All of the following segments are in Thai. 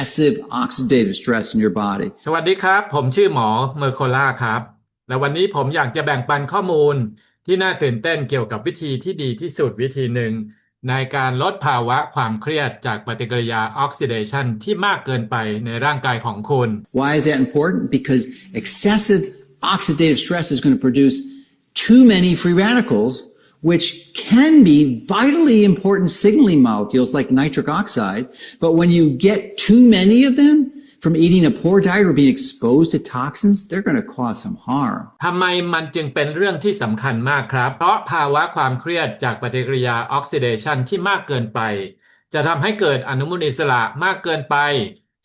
excessive oxidative stress in your body. สวัสดีครับ ผมชื่อหมอเมอร์โคล่าครับ และวันนี้ผมอยากจะแบ่งปันข้อมูลที่น่าตื่นเต้นเกี่ยวกับวิธีที่ดีที่สุดวิธีหนึ่ง ในการลดภาวะความเครียดจากปฏิกิริยาออกซิเดชันที่มากเกินไปในร่างกายของคุณ Why is that important? Because excessive oxidative stress is going to produce too many free radicals, which can be vitally important signaling molecules like nitric oxide. But when you get too many of them from eating a poor diet or being exposed to toxins, they're going to cause some harm. ทำไมมันจึงเป็นเรื่องที่สำคัญมากครับ เพราะภาวะความเครียดจากปฏิกิริยาออกซิเดชันที่มากเกินไป จะทำให้เกิดอนุมูลอิสระมากเกินไป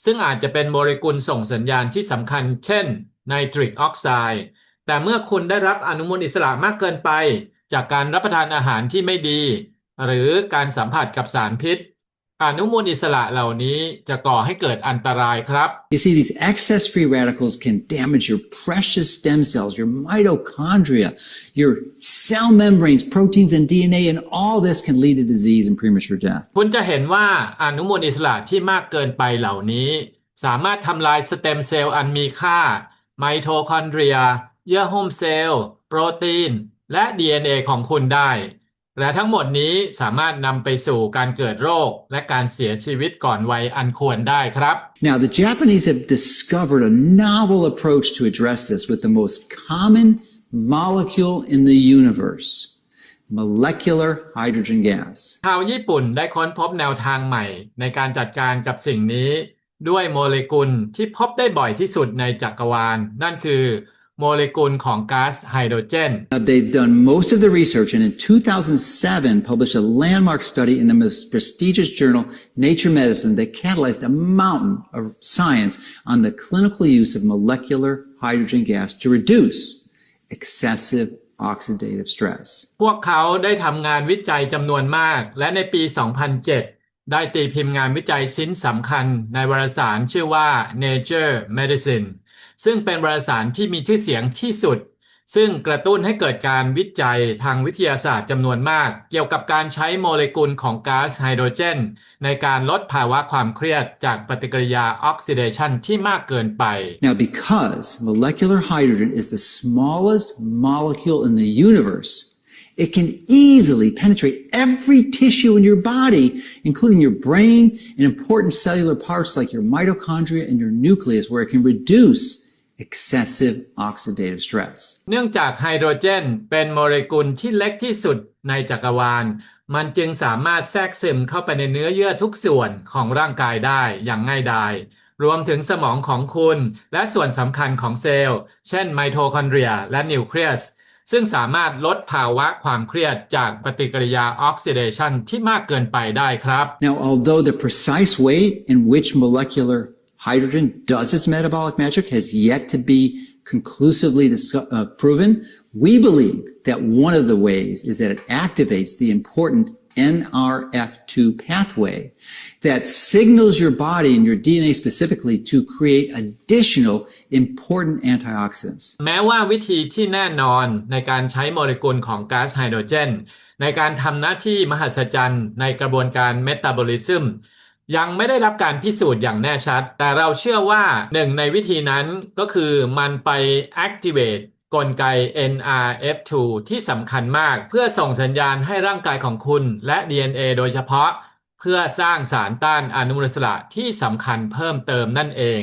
ซึ่งอาจจะเป็นโมเลกุลส่งสัญญาณที่สำคัญ เช่นไนตริกออกไซด์ แต่เมื่อคุณได้รับอนุมูลอิสระมากเกินไป จากการรับประทานอาหารที่ไม่ดี หรือการสัมผัสกับสารพิษ อนุมูลอิสระเหล่านี้จะก่อให้เกิดอันตรายครับ You see, these excess free radicals can damage your precious stem cells, your mitochondria, your cell membranes, proteins, and DNA, and all this can lead to disease and premature death. คุณจะเห็นว่าอนุมูลอิสระที่มากเกินไปเหล่านี้ สามารถทำลายสเต็มเซลล์อันมีค่า ไมโทคอนเดรีย เยื่อหุ้มเซลล์ โปรตีน และ DNA ของคุณได้ และทั้งหมดนี้สามารถนำไปสู่การเกิดโรคและการเสียชีวิตก่อนวัยอันควรได้ครับ Now, the Japanese have discovered a novel approach to address this with the most common molecule in the universe molecular hydrogen gas. ชาวญี่ปุ่นได้ค้นพบแนวทางใหม่ ในการจัดการกับสิ่งนี้ ด้วยโมเลกุลที่พบได้บ่อยที่สุดในจักรวาล นั่นคือ โมเลกุลของก๊าซไฮโดรเจน Now, they've done most of the research and in 2007 published a landmark study in the most prestigious journal Nature Medicine that catalyzed a mountain of science on the clinical use of molecular hydrogen gas to reduce excessive oxidative stress. พวกเขาได้ทำงานวิจัยจำนวนมาก และในปี 2007 ได้ตีพิมพ์งานวิจัยชิ้นสำคัญในวารสารชื่อว่า Nature Medicine ซึ่งเป็นวารสารที่มีชื่อเสียงที่สุด ซึ่งกระตุ้นให้เกิดการวิจัยทางวิทยาศาสตร์จำนวนมาก เกี่ยวกับการใช้โมเลกุลของก๊าซไฮโดรเจน ในการลดภาวะความเครียดจากปฏิกิริยาออกซิเดชันที่มากเกินไป Now, because molecular hydrogen is the smallest molecule in the universe, it can easily penetrate every tissue in your body, including your brain and important cellular parts like your mitochondria and your nucleus, where it can reduce excessive oxidative stress. เนื่องจากไฮโดรเจนเป็นโมเลกุลที่เล็กที่สุดในจักรวาล มันจึงสามารถแทรกซึมเข้าไปในเนื้อเยื่อทุกส่วนของร่างกายได้อย่างง่ายดาย รวมถึงสมองของคุณ และส่วนสำคัญของเซลล์ เช่นไมโทคอนเดรียและนิวเคลียส ซึ่งสามารถลดภาวะความเครียดจากปฏิกิริยาออกซิเดชันที่มากเกินไปได้ครับ Now, although the precise way in which molecular hydrogen does its metabolic magic has yet to be conclusively disco- uh, proven, we believe that one of the ways is that it activates the important NRF2 pathway that signals your body and your DNA specifically to create additional important antioxidants. แม้ว่าวิธีที่แน่นอนในการใช้โมเลกุลของก๊าซไฮโดรเจน ในการทำหน้าที่มหัศจรรย์ในกระบวนการเมตาบอลิซึม ยังไม่ได้รับการพิสูจน์อย่างแน่ชัด แต่เราเชื่อว่าหนึ่งในวิธีนั้นก็คือมันไป activate กลไก NRF2 ที่สำคัญมาก เพื่อส่งสัญญาณให้ร่างกายของคุณและ DNA โดยเฉพาะ เพื่อสร้างสารต้านอนุมูลอิสระที่สำคัญเพิ่มเติมนั่นเอง